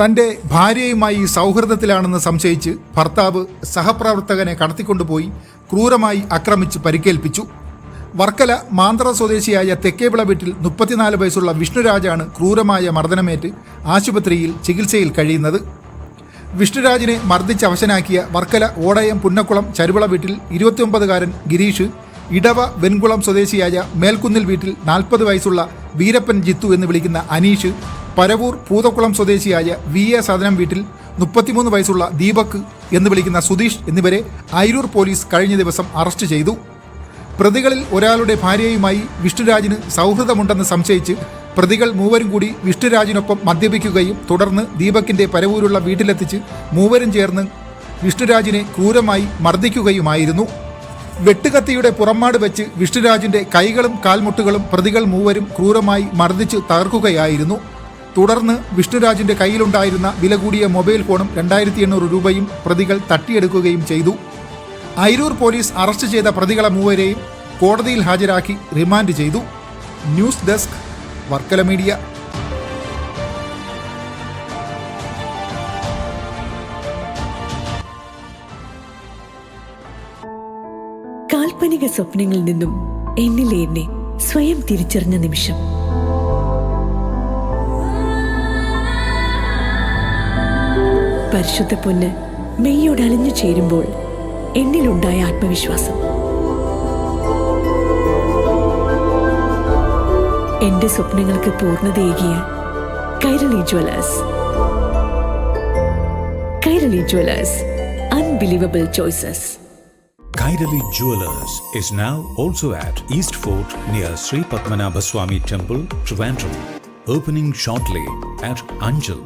തന്റെ ഭാര്യയുമായി സൗഹൃദത്തിലാണെന്ന് സംശയിച്ച് ഭർത്താവ് സഹപ്രവർത്തകനെ കടത്തിക്കൊണ്ടുപോയി ക്രൂരമായി ആക്രമിച്ച് പരിക്കേൽപ്പിച്ചു. വർക്കല മാന്ത്ര സ്വദേശിയായ തെക്കേവിള വീട്ടിൽ മുപ്പത്തിനാല് വയസ്സുള്ള വിഷ്ണുരാജാണ് ക്രൂരമായ മർദ്ദനമേറ്റ് ആശുപത്രിയിൽ ചികിത്സയിൽ കഴിയുന്നത്. വിഷ്ണുരാജിനെ മർദ്ദിച്ച് അവശനാക്കിയ വർക്കല ഓടയം പുന്നക്കുളം ചരുവിള വീട്ടിൽ ഇരുപത്തിയൊമ്പതുകാരൻ ഗിരീഷ് ഇടവ വെൺകുളം സ്വദേശിയായ മേൽക്കുന്നിൽ വീട്ടിൽ നാൽപ്പത് വയസ്സുള്ള വീരപ്പൻ ജിത്തു എന്ന് വിളിക്കുന്ന അനീഷ് പരവൂർ പൂതക്കുളം സ്വദേശിയായ വി എ സദനം വീട്ടിൽ മുപ്പത്തിമൂന്ന് വയസ്സുള്ള ദീപക് എന്ന് വിളിക്കുന്ന സുധീഷ് എന്നിവരെ അയിരൂർ പോലീസ് കഴിഞ്ഞ ദിവസം അറസ്റ്റ് ചെയ്തു. പ്രതികളിൽ ഒരാളുടെ ഭാര്യയുമായി വിഷ്ണുരാജിന് സൗഹൃദമുണ്ടെന്ന് സംശയിച്ച് പ്രതികൾ മൂവരും കൂടി വിഷ്ണുരാജിനൊപ്പം മദ്യപിക്കുകയും തുടർന്ന് ദീപക്കിന്റെ പരവൂരുള്ള വീട്ടിലെത്തിച്ച് മൂവരും ചേർന്ന് വിഷ്ണുരാജിനെ ക്രൂരമായി മർദ്ദിക്കുകയുമായിരുന്നു. വെട്ടുകത്തിയുടെ പുറമാട് വെച്ച് വിഷ്ണുരാജിന്റെ കൈകളും കാൽമുട്ടുകളും പ്രതികൾ മൂവരും ക്രൂരമായി മർദ്ദിച്ച് തകർക്കുകയായിരുന്നു. തുടർന്ന് വിഷ്ണുരാജിന്റെ കയ്യിലുണ്ടായിരുന്ന വില കൂടിയ മൊബൈൽ ഫോണും രണ്ടായിരത്തി എണ്ണൂറ് രൂപയും പ്രതികൾ തട്ടിയെടുക്കുകയും ചെയ്തു. അയിരൂർ പോലീസ് അറസ്റ്റ് ചെയ്ത പ്രതികളെ മൂവരെയും കോടതിയിൽ ഹാജരാക്കി റിമാൻഡ് ചെയ്തു. News desk Varkala media. കാൽപ്പനിക സ്വപ്നങ്ങളിൽ നിന്നും എന്നിലെ എന്നെ സ്വയം തിരിച്ചറിഞ്ഞ നിമിഷം പരിശുദ്ധ പൊന്ന് മെയ്യോട് അലിഞ്ഞു ചേരുമ്പോൾ എന്നിലുണ്ടായ ആത്മവിശ്വാസം എന്റെ സ്വപ്നങ്ങൾക്ക് പൂർണതയേകിയ Kairali jewellers Kairali jewellers unbelievable choices Kairali Jewelers is now also at East Fort near Sri Padmanabha Swami Temple, Trivandrum. Opening shortly at Anjal.